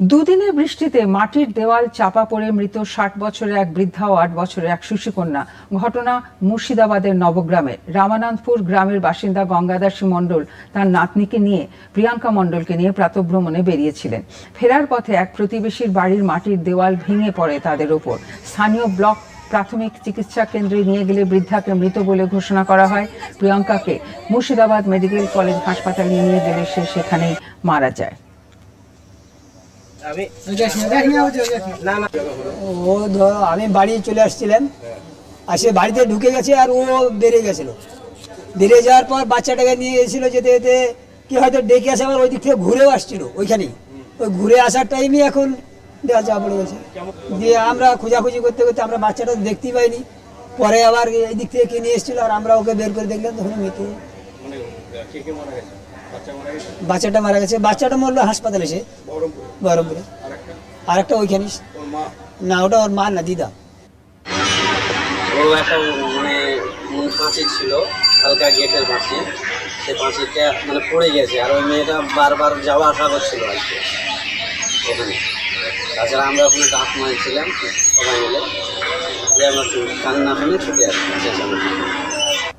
দুদিনের বৃষ্টিতে মাটির দেওয়াল চাপা পড়ে মৃত ষাট বছরের এক বৃদ্ধা ও আট বছরের এক শিশুকন্যা ঘটনা মুর্শিদাবাদের নবগ্রামে। রামানন্দপুর গ্রামের বাসিন্দা গঙ্গাদাসী মণ্ডল তার নাতনিকে নিয়ে প্রিয়াঙ্কা মণ্ডলকে নিয়ে প্রাতভ্রমণে বেরিয়েছিলেন। ফেরার পথে এক প্রতিবেশীর বাড়ির মাটির দেওয়াল ভেঙে পড়ে তাদের ওপর। স্থানীয় ব্লক প্রাথমিক চিকিৎসা কেন্দ্রে নিয়ে গেলে বৃদ্ধাকে মৃত বলে ঘোষণা করা হয়। প্রিয়াঙ্কাকে মুর্শিদাবাদ মেডিকেল কলেজ হাসপাতালে নিয়ে গেলে সে সেখানেই মারা যায়। ও ধর আমি বাড়ি চলে আসছিলাম। আর সে বাড়িতে ঢুকে গেছে আর ও বেরিয়ে গেছিল। বেরিয়ে যাওয়ার পর বাচ্চাটাকে নিয়ে এসেছিল যেতে যেতে কি হয়তো ডেকে আসে আবার ওই দিক থেকে ঘুরেও আসছিল ওইখানেই। ওই ঘুরে আসার টাইমই এখন দেওয়া চা পড়ে গেছে। দিয়ে আমরা খোঁজাখুঁজি করতে করতে আমরা বাচ্চাটা দেখতেই পাইনি। পরে আবার এই দিক থেকে কে নিয়ে এসেছিল আর আমরা ওকে বের করে দেখলাম তখন মৃত্যু। মানে কে কে মারা গেছে? বাচ্চা মারা গেছে? বাচ্চাটা মারা গেছে। বাচ্চাটা মরলো হাসপাতালে এসে বহরমপুরে। আরেকটা? আরেকটা ওইখানে। না ওটা ওর মা না দিদা। ও একটা মানে পাঁচিল ছিল। হালকা গেটের পাঁচিল সে পাঁচিলটা মানে পড়ে গেছে। আর ওই মেয়েটা বারবার যাওয়া আসা করছিল আর কি। ওখানে। তাছাড়া আমরা ওখানে ডাক মারছিলাম সবাই মিলে। আমরা কান্না শুনে ছুটে আসছি।